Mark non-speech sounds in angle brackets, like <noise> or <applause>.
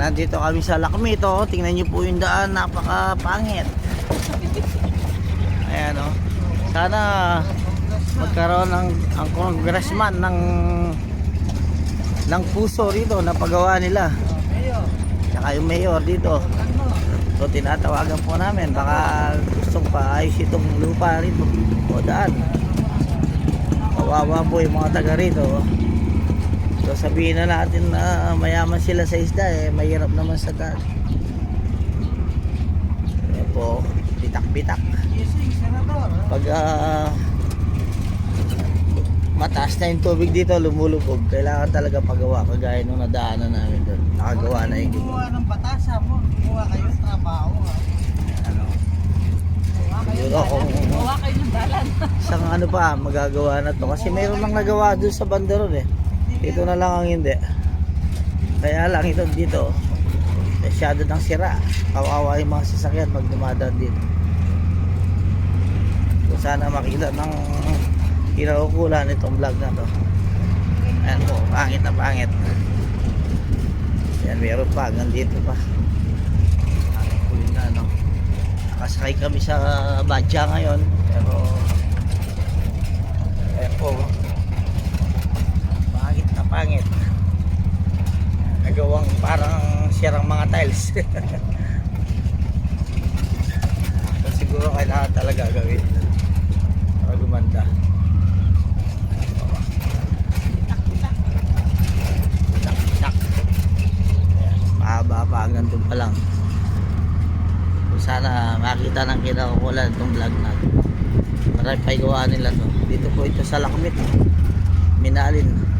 nandito kami sa Lakmito. Tingnan niyo po yung daan, napaka-pangit. Ayan o. Sana magkaroon ng ang congressman ng ng puso rito na pagawa nila. Tsaka yung mayor dito. So tinatawagan po namin baka gustong paayos itong lupa rito o daan. Kawawa po yung mga taga rito. So sabihin na natin na mayaman sila sa isda eh, mahirap naman sa daan. Ayan po, bitak-bitak. Pag ah, mataas na yung tubig dito, lumulubog. Kailangan talaga pagawa kagaya nung nadaanan namin doon. Nakagawa na yung Gumawa ng batasa mo. Gumawa kayo ng trabaho. ano. Siguro kung kayo ng dalan. isang ano pa magagawa na to kasi mayroon lang nagawa doon sa banderon eh dito na lang ang hindi. Kaya lang ito dito masyado ng sira. Kawawa yung mga sasakyan pag dumadaan dito. So sana makita ng kinaukulan itong vlog na to. Ayan po pangit na pangit. Yan meron pa hanggang dito pa nakasakay kami sa Badya ngayon pero ayan po pangit na pangit nagawang parang sirang mga tiles. <laughs> So, siguro kailangan talaga gawin. Para gumanda. Mahaba pa hanggang doon pa lang. Sana makita ng kinakukulan itong vlog na marami pa nila to. Dito po ito sa Lakmit. Minalin